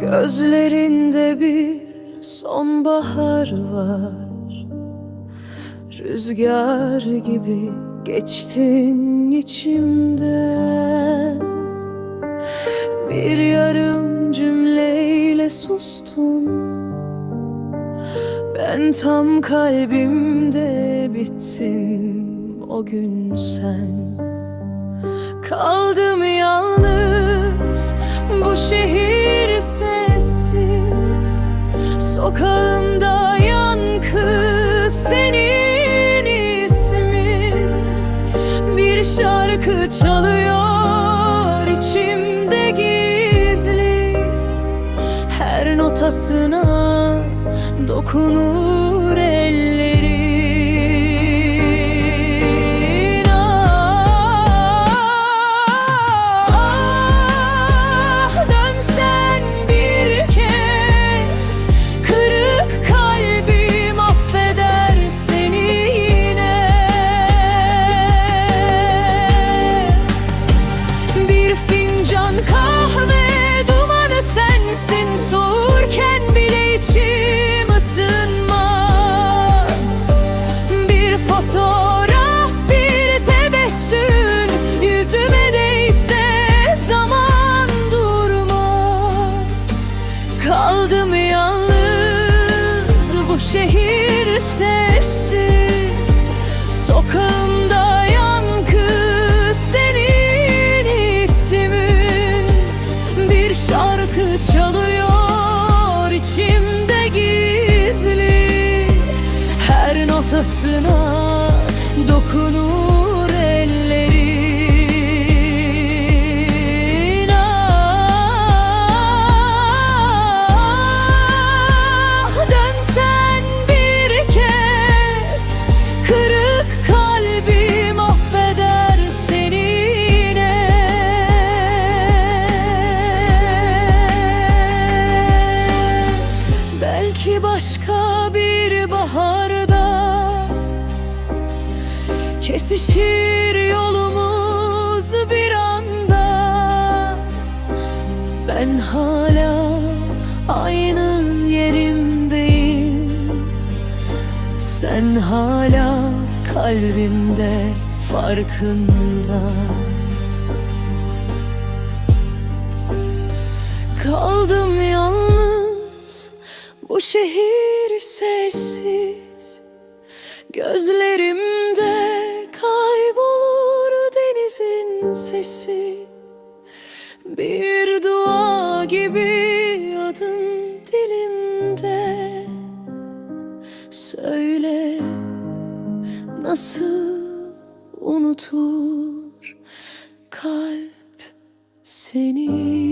Gözlerinde bir sonbahar var. Rüzgar gibi geçtin içimden. Bir yarım cümleyle sustun. Ben tam kalbimde bittim o gün sen. Kaldım yalnız bu şehir Sokağımda yankı senin ismin. Bir şarkı çalıyor içimde gizli. Her notasına dokunur bir fincan kahve Her notasına dokunur ellerin. Ah dönsen bir kez Kırık kalbim affeder seni yine. Belki başka bir baharda Kesişir yolumuz bir anda. Ben hala aynı yerimdeyim. Sen hala kalbimde farkında. Kaldım yalnız bu şehir sessiz. Gözlerimde sesi Bir dua gibi adın dilimde. Söyle nasıl unutur kalp seni